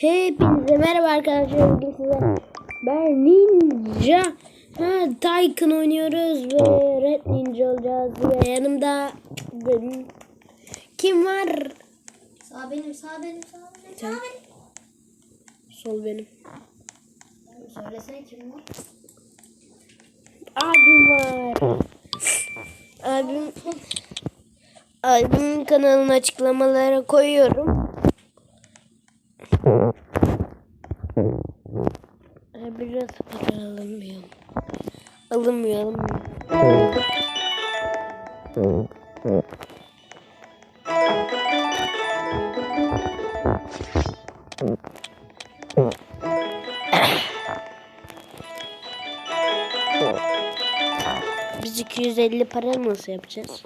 Hepinize merhaba arkadaşlar. Bugün size ben Ninja ha, Tycoon oynuyoruz ve Red Ninja olacağız ve yanımda benim kim var? Sağ benim, sağ benim, sağ benim, sağ benim. Sol benim. Söylesene kim var? Abim var. Abim abimin kanalını açıklamalara koyuyorum. Ha, Biraz para alınmayalım. Alınmayalım. Biz 250 para nasıl yapacağız?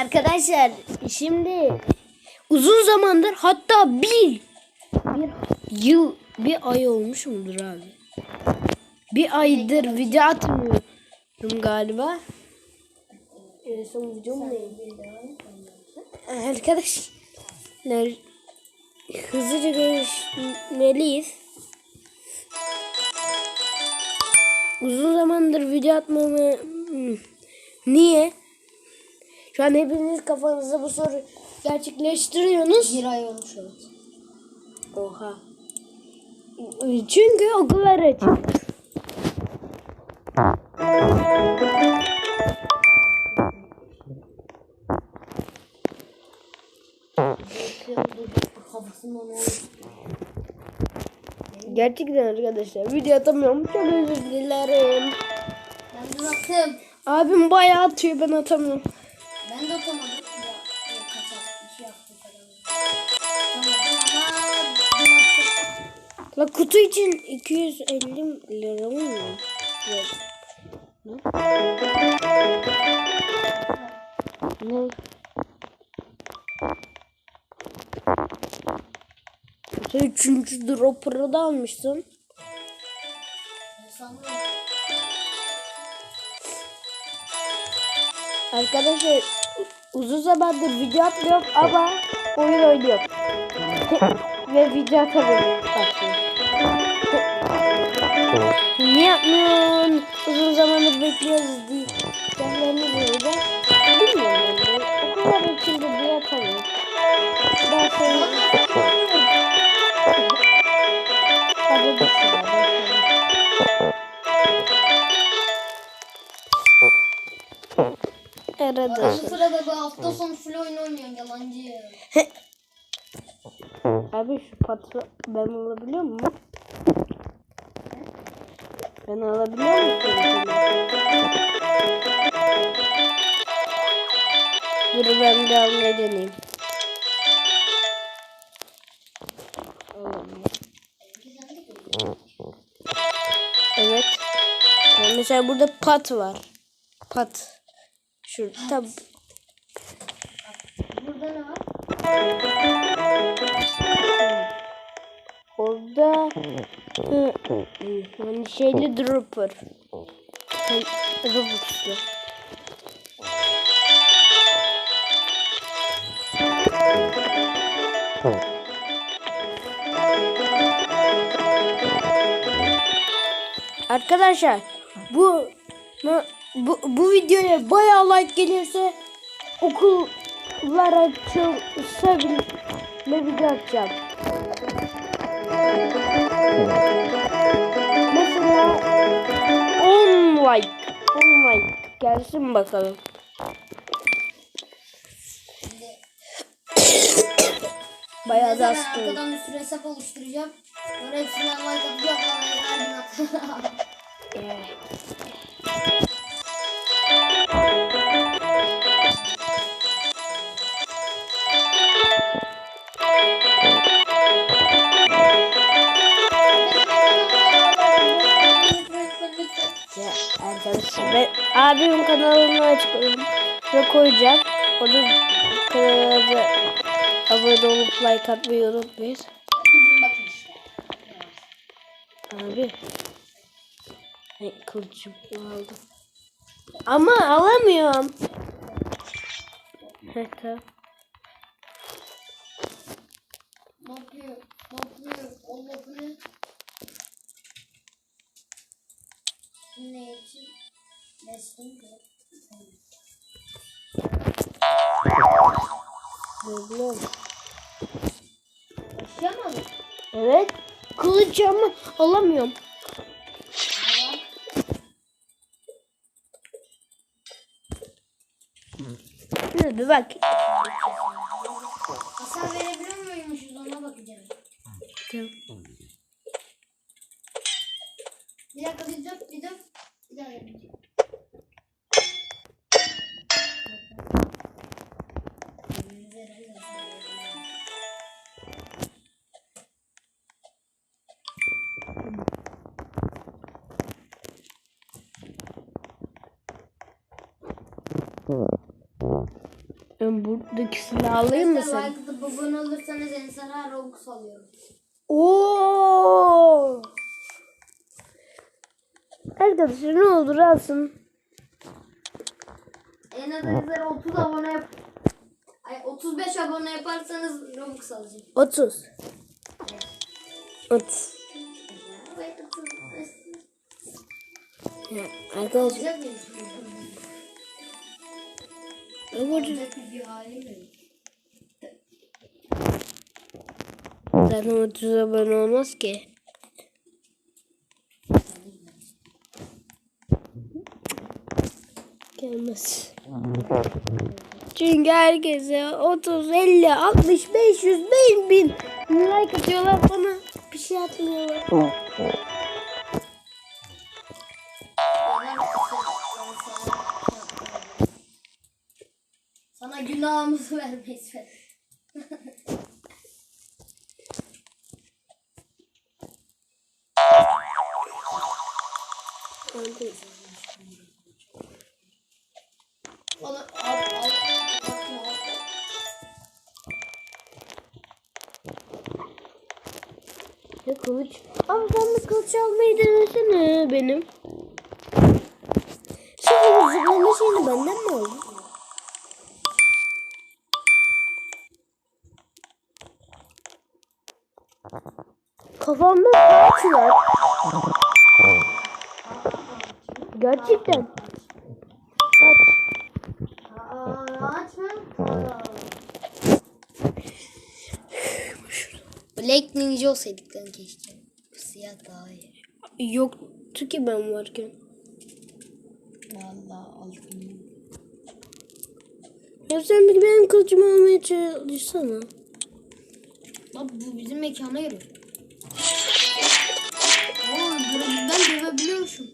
Arkadaşlar şimdi uzun zamandır hatta bir bir yıl bir ay olmuş mudur abi? Bir aydır video atmıyorum galiba. Son videom neydi? Arkadaşlar hızlıca görüşmeliyiz. Uzun zamandır video atmamı Hmm. niye? Şu an hepiniz kafanızda bu soru gerçekleştiriyorsunuz. Bir ay olmuş evet. Oha. Çünkü okullar açık. Gerçekten arkadaşlar video atamıyorum. Çok özür dilerim. Ben de baktım. Abim bayağı atıyor ben atamıyorum. Ben de atamadım. Ya, attım. La kutu için 250 lira mı? Yok. Ne? Ne? Sen üçüncü dropper'ı da sandım. Arkadaşlar uzun zamandır video atmıyorum ama oyun oynuyorum. Ve video atamıyorum. Niye yapmıyorsun? Uzun zamandır bekliyoruz diye. Arada sırada bu hafta sonu full oyun oynuyorsun yalancı. Abi şu patron ben alabiliyor muyum? Ben alabiliyor muyum? Dur ben de almaya. Alamıyorum. Evet. Yani mesela burada pat var. Pat. Şurada. Tab Burada ne var? Orada hani şeyli dropper. Hani Robux'lu. Arkadaşlar bu bu, bu videoya bayağı like gelirse okullar açılsa bile video atacağım. Mesela 10 like. 10 like. Gelsin bakalım. Bayağı da aslında. arkadan bir sürü hesap oluşturacağım. Sonra hepsinden like atacağım. Bana at. abimin kanalını açıklayayım. Ve koyacağım. O da kanalına abone olup like atmayı unutmayın. Abi. Ay, kılıcım aldım. Ama alamıyorum. Heh, tamam. Ne? Ne ne yapıyor? Ne için? Evet. Kılıç ama alamıyorum. Dur bir bak. hasar verebiliyor muymuşuz ona bakacağım. Tamam. Silahı alayım mı sen? like atıp abone olursanız Ensar'a Robux alıyorum. Oo! Arkadaşlar ne olur alsın. En az Ensar'a 30 abone yap. Ay 35 abone yaparsanız Robux alacağım. 30. 30. Ay, 35. Ya, arkadaşlar zaten 30 abone olmaz ki. Gelmez. Çünkü herkese 30, 50, 60, 500, 1000 bin like atıyorlar bana bir şey atmıyorlar. Günahımızı vermeyiz. be. Al, al, al. Ya kılıç. Abi sen bir kılıç almayı denesene benim. Bu zıplama şeyini benden mi aldın? Kafamda saç var. Gerçekten. Aa, açma. Aa. Black Ninja olsaydık lan keşke. Siyah daha iyi. Yoktu ki ben varken. Vallahi altın. Ya sen bir benim kılıcımı almaya çalışsana. Lan bu bizim mekana giriyor. Dur- ben dövebiliyormuşum.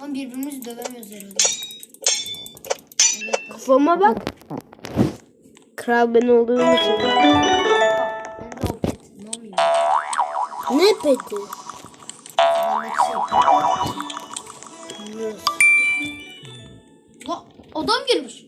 Lan birbirimizi dövemiyoruz herhalde. Evet. Kafama bak. Kral ben olduğum için. Ben de o pet. Ne oluyor? Ne? Bendeki şey. Lan adam girmiş.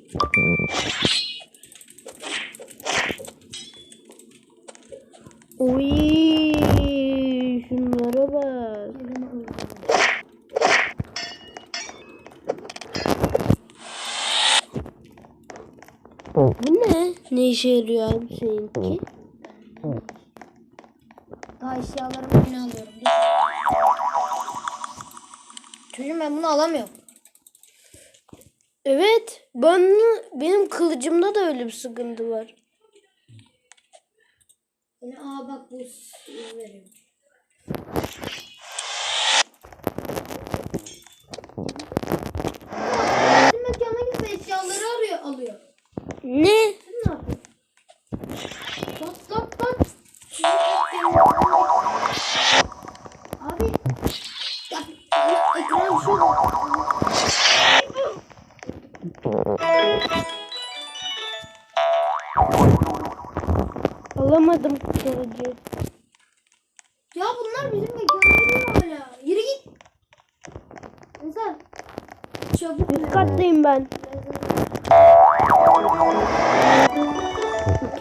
Bu ne? Ne işe yarıyor abi seninki? Daha eşyalarımı yine alıyorum. Çocuğum ben bunu alamıyorum. Evet, ben benim kılıcımda da öyle bir sıkıntı var. Yine aa bak bu veriyor. Bizim mekana gitse eşyaları arıyor, alıyor. 你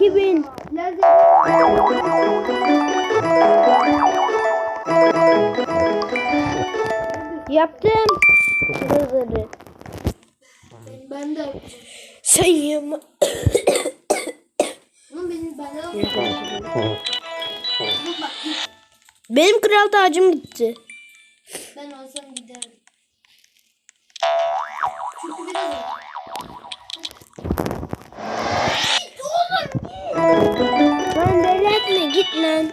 2000. Yaptım. Ben de yapacağım. Sen yapma. Benim kral tacım gitti. Git lan.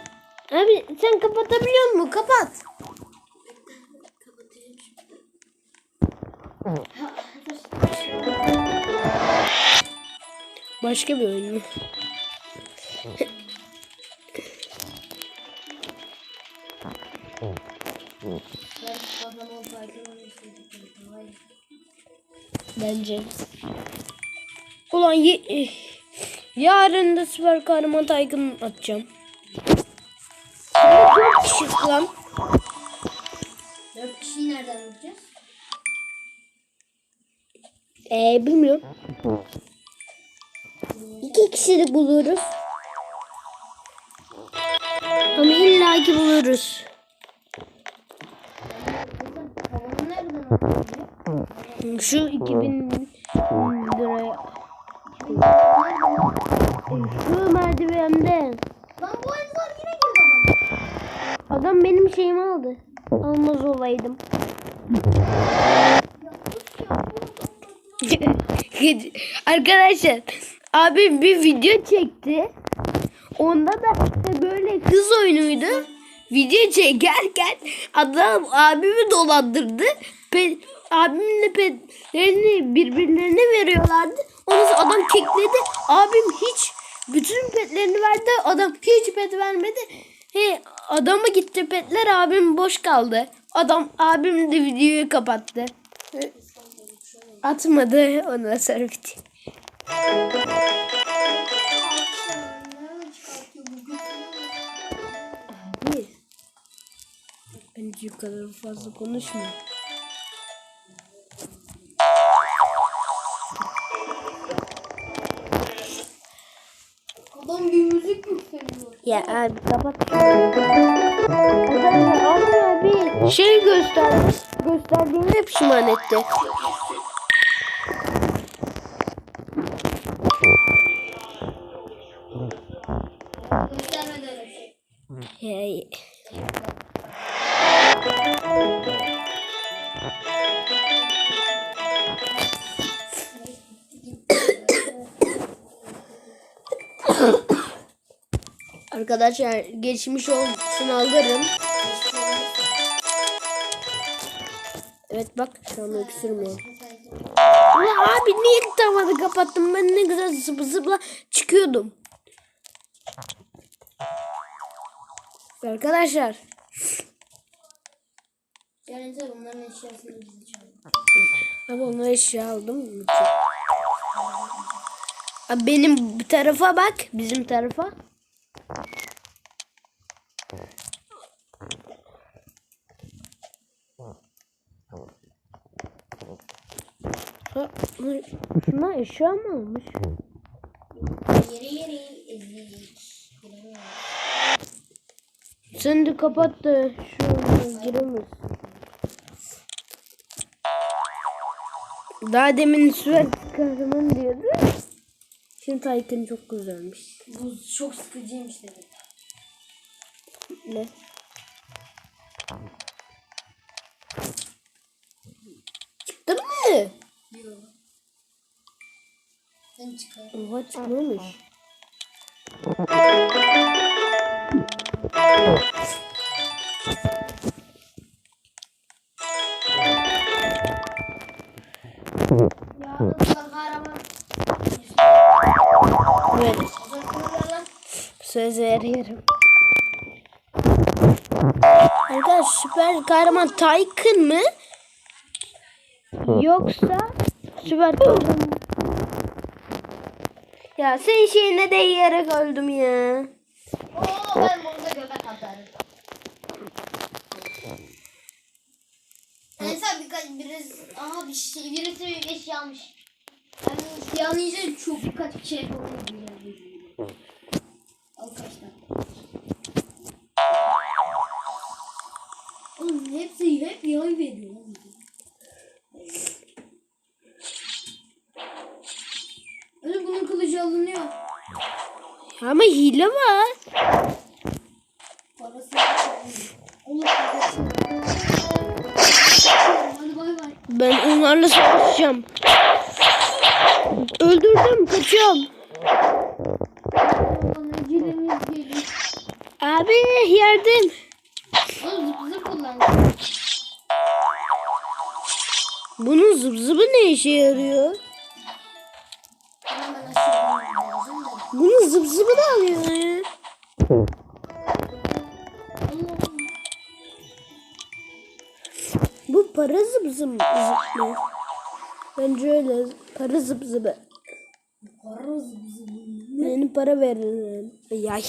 Abi sen kapatabiliyor musun? Kapat. Başka bir oyun mu? Bence. Ulan ye- yarın da süper kahraman Tiger atacağım. Lan. Dört kişiyi nereden bulacağız? Ee, bilmiyorum. İki kişilik buluruz. Ama illa ki buluruz. Şu 2000 lira. Şu merdivende. Adam. Benim şeyimi aldı. Almaz olaydım. Arkadaşlar abim bir video çekti. Onda da işte böyle kız oyunuydu. Video çekerken adam abimi dolandırdı. Pe abimle petlerini birbirlerine veriyorlardı. Ondan sonra adam kekledi. Abim hiç bütün petlerini verdi. Adam hiç pet vermedi. He, adama gitti petler abim boş kaldı. Adam abim de videoyu kapattı. Atmadı bu götünü? Abi. Bence kadar fazla konuşma. Ya abi kapat. Abi bir şey gösterdi. Gösterdiğinde pişman etti. Hey. Arkadaşlar geçmiş olsun alırım. Evet bak şu an öksürmüyor. Ulan abi niye tamadı kapattım? Ben ne güzel zıpı zıpla çıkıyordum. Arkadaşlar bunların eşyasını. Abi onları eşya aldım? Abi benim tarafa bak. Bizim tarafa. Şuna eşya mı olmuş? Yeri yeri. Bilemiyorum. Sen de kapat da şu giremez. Daha demin süper kahraman diyordu. Şimdi Titan çok güzelmiş. Bu çok sıkıcıymış dedi. Ne? Çıktı mı? Yok. Sen çıkar. Oha çıkmamış. Evet. Söz veriyorum. Süper kahraman Tycoon mı? Yoksa süper kahraman Ya sen şeyine değerek öldüm ya. Oo ben burada göbek atarım. Neyse birkaç biraz aha bir şey birisi bir eşya almış. Yani siyahlayınca çok birkaç şey yapabilirim. Al kaç. Hepsi hep yay veriyor. Öyle bunun kılıcı alınıyor. Ama hile var. Parası Allah kahretsin. Hadi bay bay. Ben onlarla savaşacağım. Öldürdüm, kaçıyorum. Abi yardım. Oğlum zıp zıp kullandı. Bunun zıp zıbı ne işe yarıyor? Bunun zıp zıbı da alıyor. Bu para zıp zıplıyor. Bence öyle. Para zıp zıbı. Para zıp. Benim para veririm. Yay.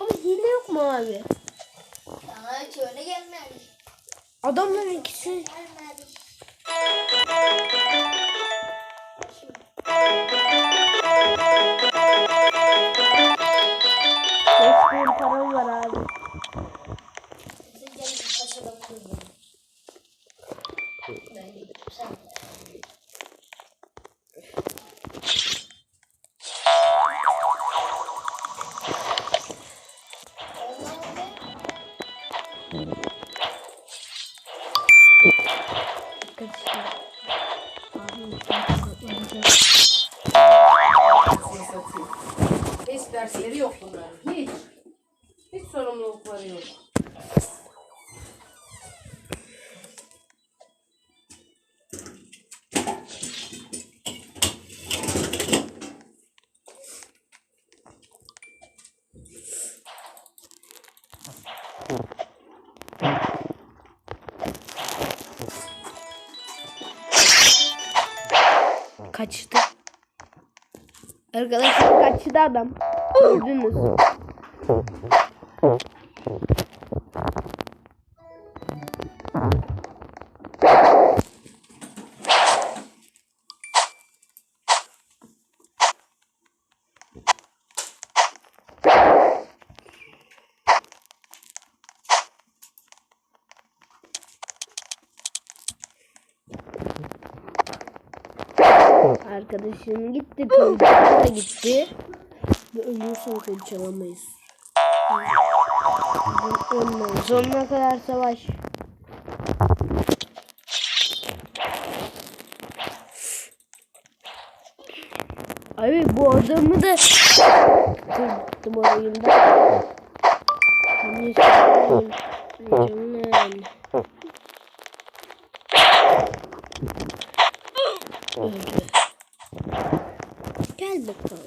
Ama hile yok mu abi? Sana hiç öyle gelmedi. Adamların ikisi. Kaçtı. Arkadaşlar kaçtı adam. Gördünüz. Arkadaşım gitti. Da gitti. Ve ölüyorsan kılıç alamayız. Ölmem. Sonuna kadar savaş. Abi bu adamı da kırdım oyunda. Canım. Öldü. Gel bakalım.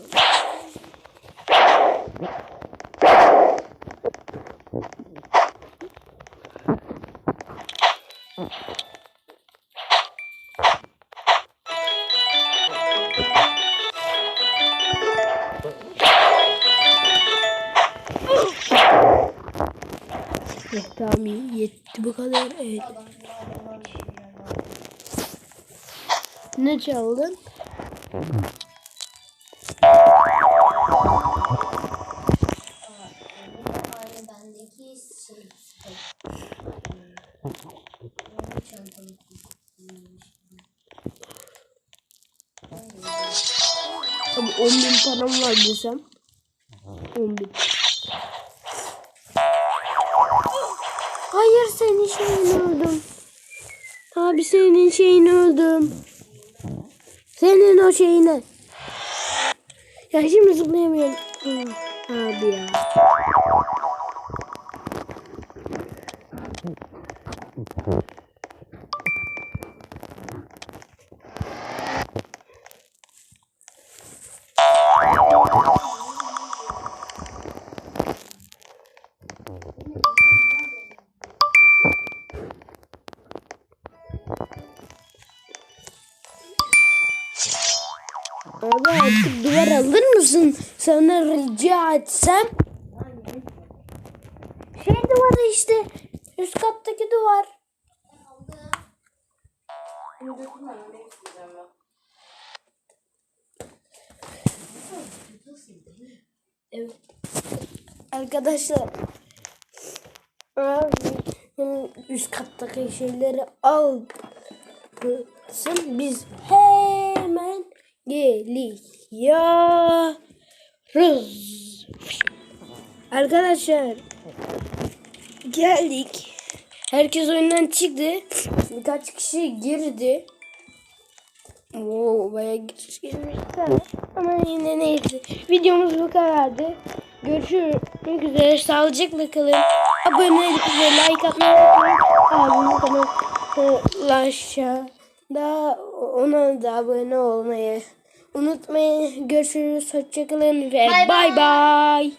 Tamam yetti bu kadar. Evet. Ne çaldın? 10 bin param var desem. 10 bin. Hayır senin şeyini öldüm. Abi senin şeyini öldüm. Senin o şeyine. Ya şimdi zıplayamıyorum. Abi ya. Mısın? Sana rica etsem. Şey duvarı işte. Üst kattaki duvar. Evet. Arkadaşlar üst kattaki şeyleri alsın biz hemen geliyoruz. Arkadaşlar geldik. Herkes oyundan çıktı. Birkaç kişi girdi. Oo bayağı geçiş girmişler. Ama yine neyse. Videomuz bu kadardı. Görüşmek üzere. Sağlıcakla kalın. Abone ve like atmayı unutmayın. Abimin kanalı da ona da abone olmayı unutmayın. Görüşürüz. Hoşçakalın ve Bay bay.